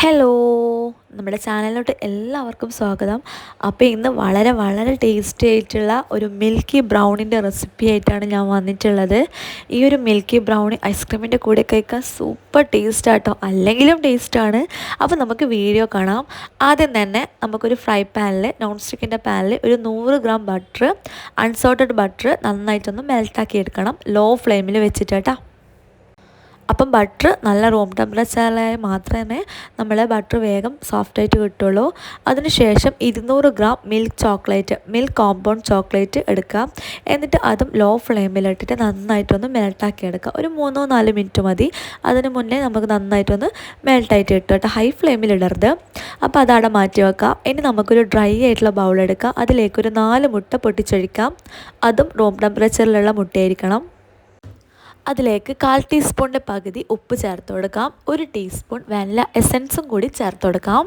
Hello നമ്മുടെ ചാനലിലോട്ട് എല്ലാവർക്കും സ്വാഗതം. അപ്പോൾ ഇന്ന് വളരെ വളരെ ടേസ്റ്റി ആയിട്ടുള്ള ഒരു മിൽക്കി ബ്രൗണിന്റെ റെസിപ്പി ആയിട്ടാണ് ഞാൻ വന്നിട്ടുള്ളത്. ഈ ഒരു മിൽക്കി ബ്രൗണി ഐസ്ക്രീമിന്റെ കൂടെ കഴിക്കാൻ സൂപ്പർ ടേസ്റ്റ് ആട്ടോ. അല്ലെങ്കിലും ടേസ്റ്റാണ് അപ്പോൾ നമുക്ക് വീഡിയോ കാണാം. ആദ്യം തന്നെ നമുക്കൊരു ഫ്രൈ പാനിൽ നോൺ സ്റ്റിക്കിന്റെ പാനിൽ ഒരു നൂറ് ഗ്രാം ബട്ടർ അൺസോൾട്ടഡ് ബട്ടർ നന്നായിട്ടൊന്ന് മെൽട്ടാക്കി എടുക്കണം. ലോ ഫ്ലെയിമിൽ വെച്ചിട്ട് കേട്ടോ അപ്പം ബട്ടർ നല്ല റൂം ടെമ്പറേച്ചറിലായ മാത്രമേ നമ്മളെ ബട്ടർ വേഗം സോഫ്റ്റായിട്ട് കിട്ടുള്ളൂ. അതിനുശേഷം ഇരുന്നൂറ് gram milk chocolate milk compound chocolate എടുക്കാം എന്നിട്ട് അതും ലോ ഫ്ലെയിമിലിട്ടിട്ട് നന്നായിട്ടൊന്ന് മെൽട്ടാക്കി എടുക്കാം ഒരു മൂന്നോ നാല് മിനിറ്റ് മതി. അതിന് മുന്നേ നമുക്ക് നന്നായിട്ടൊന്ന് മെൽട്ടായിട്ട് കിട്ടും. കേട്ടോ ഹൈ ഫ്ലെയിമിലിടരുത് അപ്പോൾ അതവിടെ മാറ്റി വെക്കാം ഇനി നമുക്കൊരു ഡ്രൈ ആയിട്ടുള്ള ബൗൾ എടുക്കാം അതിലേക്കൊരു നാല് മുട്ട പൊട്ടിച്ചൊഴിക്കാം അതും റൂം ടെമ്പറേച്ചറിലുള്ള മുട്ടയായിരിക്കണം. അതിലേക്ക് കാൽ ടീസ്പൂണിന്റെ പകുതി ഉപ്പ് ചേർത്ത് കൊടുക്കാം. ഒരു ടീസ്പൂൺ വാനില എസൻസും കൂടി ചേർത്ത് കൊടുക്കാം.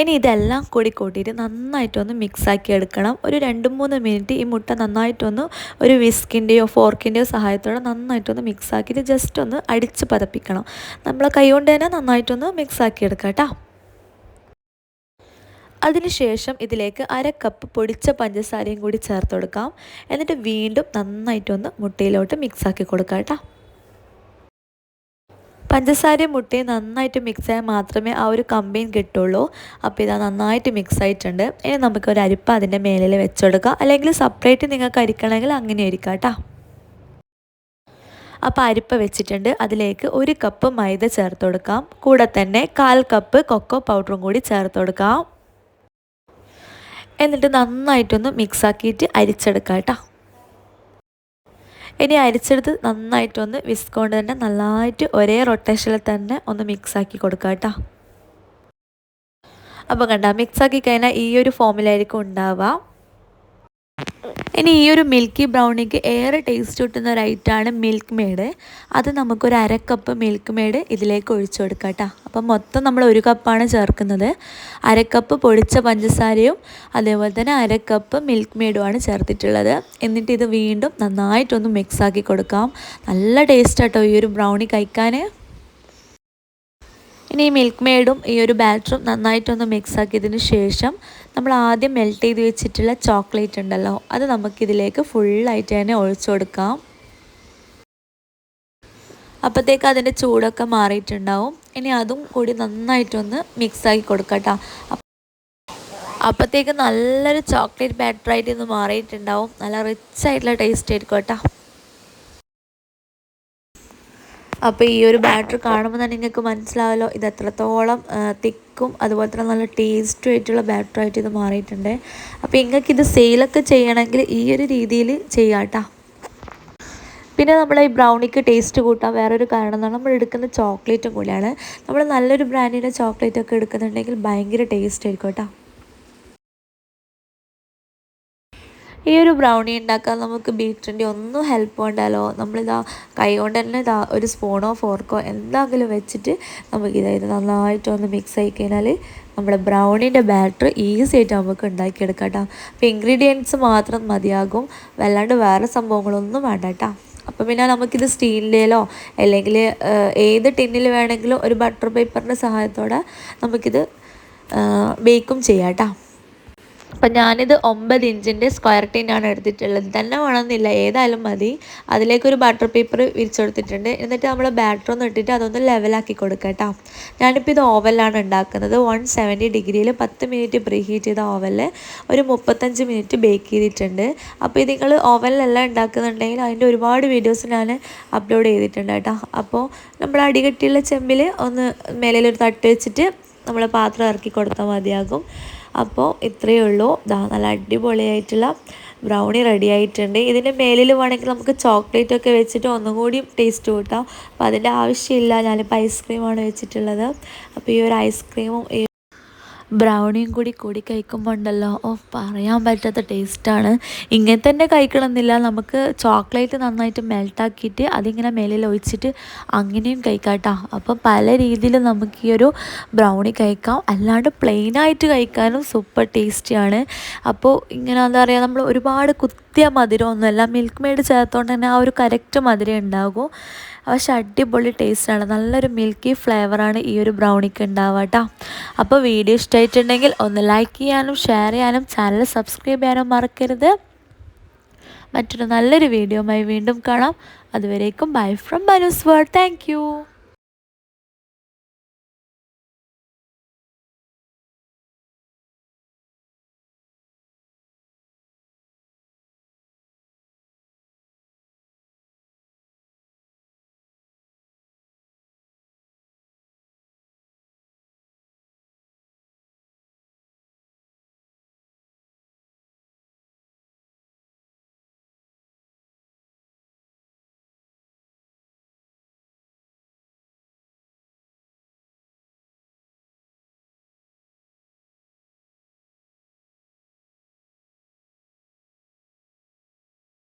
ഇനി ഇതെല്ലാം കൂടി കൂട്ടിയിട്ട് നന്നായിട്ടൊന്ന് മിക്സാക്കി എടുക്കണം. ഒരു രണ്ട് മൂന്ന് മിനിറ്റ് ഈ മുട്ട നന്നായിട്ടൊന്ന് ഒരു വിസ്കിന്റെയോ ഫോർക്കിന്റെയോ സഹായത്തോടെ നന്നായിട്ടൊന്ന് മിക്സാക്കിയിട്ട് ജസ്റ്റ് ഒന്ന് അടിച്ച് പതപ്പിക്കണം. നമ്മളെ കൈ കൊണ്ട് തന്നെ നന്നായിട്ടൊന്ന് മിക്സാക്കി എടുക്കാം കേട്ടോ. അതിനുശേഷം ഇതിലേക്ക് അര കപ്പ് പൊടിച്ച പഞ്ചസാരയും കൂടി ചേർത്ത് കൊടുക്കാം. എന്നിട്ട് വീണ്ടും നന്നായിട്ടൊന്ന് മുട്ടയിലോട്ട് മിക്സാക്കി കൊടുക്കാം കേട്ടോ പഞ്ചസാരയും മുട്ടയും നന്നായിട്ട് മിക്സ് ആയാൽ മാത്രമേ ആ ഒരു കമ്പയിൻ കിട്ടുള്ളൂ. അപ്പോൾ ഇതാ നന്നായിട്ട് മിക്സ് ആയിട്ടുണ്ട്. ഇനി നമുക്ക് ഒരു അരിപ്പ അതിന്റെ മേലിൽ വെച്ചെടുക്കാം. അല്ലെങ്കിൽ സെപ്പറേറ്റ് നിങ്ങൾക്ക് അരിക്കണമെങ്കിൽ അങ്ങനെ അരിക്കാം കേട്ടോ അപ്പോൾ അരിപ്പ വെച്ചിട്ടുണ്ട്. അതിലേക്ക് ഒരു കപ്പ് മൈദ ചേർത്ത് കൊടുക്കാം. കൂടെ തന്നെ കാൽ കപ്പ് കൊക്കോ പൗഡറും കൂടി ചേർത്ത് കൊടുക്കാം. എന്നിട്ട് നന്നായിട്ടൊന്ന് മിക്സാക്കിയിട്ട് അരിച്ചെടുക്കാം കേട്ടോ. ഇനി അരിച്ചെടുത്ത് നന്നായിട്ടൊന്ന് വിസ്ക് തന്നെ നന്നായിട്ട് ഒരേ റൊട്ടേഷനിൽ തന്നെ ഒന്ന് മിക്സാക്കി കൊടുക്കാം കേട്ടോ. അപ്പോൾ കണ്ട മിക്സാക്കി കഴിഞ്ഞാൽ ഈ ഒരു ഫോമിലായിരിക്കും ഉണ്ടാവുക. ഇനി ഈ ഒരു മിൽക്കി ബ്രൗണിക്ക് ഏറെ ടേസ്റ്റ് കിട്ടുന്ന ഒരു മിൽക്ക് മെയ്ഡ് അത് നമുക്കൊരു അര കപ്പ് മിൽക്ക് മെയ്ഡ് ഇതിലേക്ക് ഒഴിച്ചു കൊടുക്കാം കേട്ടോ. അപ്പം മൊത്തം നമ്മൾ ഒരു കപ്പാണ് ചേർക്കുന്നത്. അര കപ്പ് പൊടിച്ച പഞ്ചസാരയും അതേപോലെ തന്നെ അര കപ്പ് മിൽക്ക് മെയ്ഡുമാണ് ചേർത്തിട്ടുള്ളത്. എന്നിട്ട് ഇത് വീണ്ടും നന്നായിട്ടൊന്ന് മിക്സാക്കി കൊടുക്കാം. നല്ല ടേസ്റ്റ് കേട്ടോ ഈ ഒരു ബ്രൗണി കഴിക്കാൻ ഇനി ഈ മിൽക്ക് മെയ്ഡും ഈ ഒരു ബാറ്ററും നന്നായിട്ടൊന്ന് മിക്സ് ആക്കിയതിന് ശേഷം നമ്മൾ ആദ്യം മെൽറ്റ് ചെയ്ത് വെച്ചിട്ടുള്ള ചോക്ലേറ്റ് ഉണ്ടല്ലോ അത് നമുക്കിതിലേക്ക് ഫുള്ളായിട്ട് തന്നെ ഒഴിച്ചു കൊടുക്കാം. അപ്പോഴത്തേക്ക് അതിന്റെ ചൂടൊക്കെ മാറിയിട്ടുണ്ടാവും. ഇനി അതും കൂടി നന്നായിട്ടൊന്ന് മിക്സാക്കി കൊടുക്കട്ടോ കേട്ടോ അപ്പോഴത്തേക്ക് നല്ലൊരു ചോക്ലേറ്റ് ബാറ്ററായിട്ട് ഇന്ന് മാറിയിട്ടുണ്ടാവും. നല്ല റിച്ച് ആയിട്ടുള്ള ടേസ്റ്റ് ആയിരിക്കും കേട്ടോ അപ്പോൾ ഈ ഒരു ബാറ്റർ കാണുമ്പോൾ തന്നെ നിങ്ങൾക്ക് മനസ്സിലാവല്ലോ ഇത് എത്രത്തോളം തിക്കും അതുപോലെ തന്നെ നല്ല ടേസ്റ്റും ആയിട്ടുള്ള ബാറ്ററായിട്ട് ഇത് മാറിയിട്ടുണ്ട്. അപ്പോൾ നിങ്ങൾക്ക് ഇത് സെയിലൊക്കെ ചെയ്യണമെങ്കിൽ ഈ ഒരു രീതിയിൽ ചെയ്യാം കേട്ടോ പിന്നെ നമ്മൾ ഈ ബ്രൗണിക്ക് ടേസ്റ്റ് കൂട്ടാൻ വേറൊരു കാരണം എന്ന് നമ്മൾ എടുക്കുന്ന ചോക്ലേറ്റും കൂടിയാണ്. നമ്മൾ നല്ലൊരു ബ്രാൻഡിന്റെ ചോക്ലേറ്റൊക്കെ എടുക്കുന്നുണ്ടെങ്കിൽ ഭയങ്കര ടേസ്റ്റ് ആയിരിക്കും കേട്ടോ ഈ ഒരു ബ്രൗണി ഉണ്ടാക്കാൻ നമുക്ക് ബീറ്ററിന്റെ ഒന്നും ഹെൽപ്പ് വേണ്ടല്ലോ. നമ്മളിതാ കൈ കൊണ്ട് തന്നെ ഇതാ ഒരു സ്പൂണോ ഫോർക്കോ എന്തെങ്കിലും വെച്ചിട്ട് നമുക്ക് ഇതായത് നന്നായിട്ട് ഒന്ന് മിക്സ് ആയി കഴിഞ്ഞാൽ നമ്മുടെ ബ്രൗണിന്റെ ബാറ്റർ ഈസി ആയിട്ട് നമുക്ക് ഉണ്ടാക്കിയെടുക്കാം കേട്ടോ അപ്പോൾ ഇൻഗ്രീഡിയൻസ് മാത്രം മതിയാകും. വല്ലാണ്ട് വേറെ സംഭവങ്ങളൊന്നും വേണ്ട കേട്ടോ അപ്പോൾ പിന്നെ നമുക്കിത് സ്റ്റീലിന്റെയിലോ അല്ലെങ്കിൽ ഏത് ടിന്നിൽ വേണമെങ്കിലും ഒരു ബട്ടർ പേപ്പറിന്റെ സഹായത്തോടെ നമുക്കിത് ബേക്കും ചെയ്യാം കേട്ടോ അപ്പം ഞാനിത് ഒമ്പത് ഇഞ്ചിന്റെ സ്ക്വയർ ടീനാണ് എടുത്തിട്ടുള്ളത്. തന്നെ വേണമെന്നില്ല. ഏതായാലും മതി. അതിലേക്കൊരു ബട്ടർ പേപ്പർ വിരിച്ചെടുത്തിട്ടുണ്ട് എന്നിട്ട് നമ്മൾ ബാറ്റർ ഒന്ന് ഇട്ടിട്ട് അതൊന്ന് ലെവലാക്കി കൊടുക്കുക കേട്ടോ ഞാനിപ്പോൾ ഇത് ഓവനിലാണ് ഉണ്ടാക്കുന്നത്. വൺ സെവന്റി ഡിഗ്രിയിൽ പത്ത് മിനിറ്റ് പ്രീ ഹീറ്റ് ചെയ്ത ഓവനിൽ ഒരു മുപ്പത്തഞ്ച് മിനിറ്റ് ബേക്ക് ചെയ്തിട്ടുണ്ട്. അപ്പോൾ ഇത് നിങ്ങൾ ഓവനിലല്ല ഉണ്ടാക്കുന്നുണ്ടെങ്കിൽ അതിന്റെ ഒരുപാട് വീഡിയോസ് ഞാൻ അപ്ലോഡ് ചെയ്തിട്ടുണ്ട് കേട്ടോ അപ്പോൾ നമ്മൾ അടികട്ടിയുള്ള ചെമ്പിൽ ഒന്ന് മേലൊരു തട്ട് വെച്ചിട്ട് നമ്മൾ പാത്രം ഇറക്കി കൊടുത്താൽ മതിയാകും. അപ്പോൾ ഇത്രയേ ഉള്ളൂ. ഇതാ നല്ല അടിപൊളിയായിട്ടുള്ള ബ്രൗണി റെഡി ആയിട്ടുണ്ട്. ഇതിന്റെ മേലിൽ വേണമെങ്കിൽ നമുക്ക് ചോക്ലേറ്റ് ഒക്കെ വെച്ചിട്ട് ഒന്നും കൂടി ടേസ്റ്റ് കൂട്ടാം. അപ്പോൾ അതിന്റെ ആവശ്യമില്ല. ഞാനിപ്പോൾ ഐസ്ക്രീമാണ് വെച്ചിട്ടുള്ളത്. അപ്പോൾ ഈ ഒരു ഐസ്ക്രീമും ഈ ബ്രൗണിയും കൂടി കൂടി കഴിക്കുമ്പോൾ ഉണ്ടല്ലോ ഓ പറയാൻ പറ്റാത്ത ടേസ്റ്റാണ് ഇങ്ങനെ തന്നെ കഴിക്കണമെന്നില്ല. നമുക്ക് ചോക്ലേറ്റ് നന്നായിട്ട് മെൽട്ടാക്കിയിട്ട് അതിങ്ങനെ മേലിൽ ഒഴിച്ചിട്ട് അങ്ങനെയും കഴിക്കാട്ടോ. അപ്പോൾ പല രീതിയിൽ നമുക്ക് ഈ ഒരു ബ്രൗണി കഴിക്കാം. അല്ലാണ്ട് പ്ലെയിനായിട്ട് കഴിക്കാനും സൂപ്പർ ടേസ്റ്റിയാണ് അപ്പോൾ ഇങ്ങനെ എന്താ പറയുക നമ്മൾ ഒരുപാട് കുത്തിയ മധുരമൊന്നുമല്ല. മിൽക്ക് മെയ്ഡ് ചേർത്തുകൊണ്ട് തന്നെ ആ ഒരു കറക്റ്റ് മധുരം ഉണ്ടാകും. പക്ഷെ അടിപൊളി ടേസ്റ്റ് ആണ് നല്ലൊരു മിൽക്കി ഫ്ലേവറാണ് ഈ ഒരു ബ്രൗണിക്ക് ഉണ്ടാവുക കേട്ടോ അപ്പോൾ വീഡിയോ ഇഷ്ടമായിട്ടുണ്ടെങ്കിൽ ഒന്ന് ലൈക്ക് ചെയ്യാനും ഷെയർ ചെയ്യാനും ചാനൽ സബ്സ്ക്രൈബ് ചെയ്യാനും മറക്കരുത്. മറ്റൊരു നല്ലൊരു വീഡിയോയുമായി വീണ്ടും കാണാം. അതുവരേക്കും bye from Banu's word thank